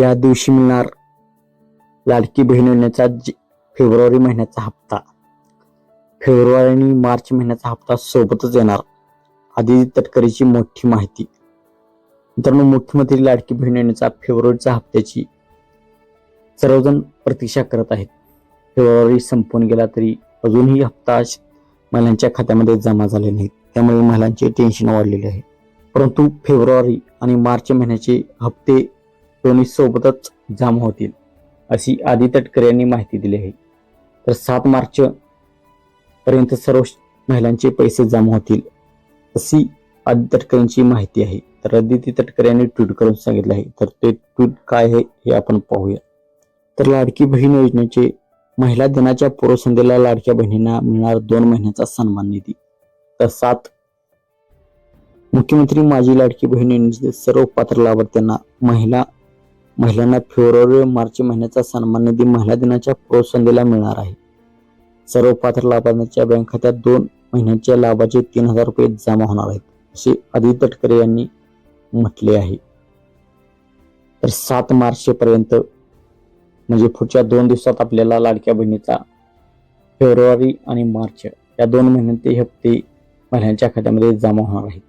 या दिवशी मिळणार लाडकी बहीण योजनेचा फेब्रुवारी महिन्याचा हप्ता. फेब्रुवारी आणि मार्च महिन्याचा हप्ता सोबतच येणार. आधी तटकरीची मोठी माहिती. मित्रांनो मुख्यमंत्री लाडकी बहीण योजनेचा फेब्रुवारीच्या हप्त्याची सर्वजण प्रतीक्षा करत आहेत. फेब्रुवारी संपून गेला तरी अजूनही हप्ता महिलांच्या खात्यामध्ये जमा झाले नाहीत. त्यामुळे महिलांचे टेन्शन वाढलेले आहे. परंतु फेब्रुवारी आणि मार्च महिन्याचे हप्ते दोन्ही सोबतच जमा होतील अशी आदी तटकरे यांनी माहिती दिली आहे. तर सात मार्च पर्यंत सर्व महिलांचे पैसे जमा होतील अशी आदी तटकरेंची माहिती आहे. तर आदिती तटकरे यांनी ट्विट करून सांगितलं आहे. तर ते ट्विट काय आहे हे आपण पाहूया. तर लाडकी बहीण योजनेचे महिला दिनाच्या पूर्वसंध्येला लाडक्या बहिणींना मिळणार दोन महिन्याचा सन्मान निधी. तर सात मुख्यमंत्री माझी लाडकी बहीण योजनेचे सर्व पात्र लाभार्थ्यांना महिला महिलांना फेब्रुवारी मार्च महिन्याचा सन्मान निधी महिला दिनाच्या पूर्वसंध्येला मिळणार आहे. सर्व पात्र लाभार्थ्यांच्या बँक खात्यात दोन महिन्यांच्या लाभाचे तीन हजार रुपये जमा होणार आहेत असे आदित्य तटकरे यांनी म्हटले आहे. तर सात मार्चपर्यंत म्हणजे पुढच्या दोन दिवसात आपल्याला लाडक्या बहिणीचा फेब्रुवारी आणि मार्च या दोन महिन्यांचे हप्ते महिलांच्या खात्यामध्ये जमा होणार आहेत.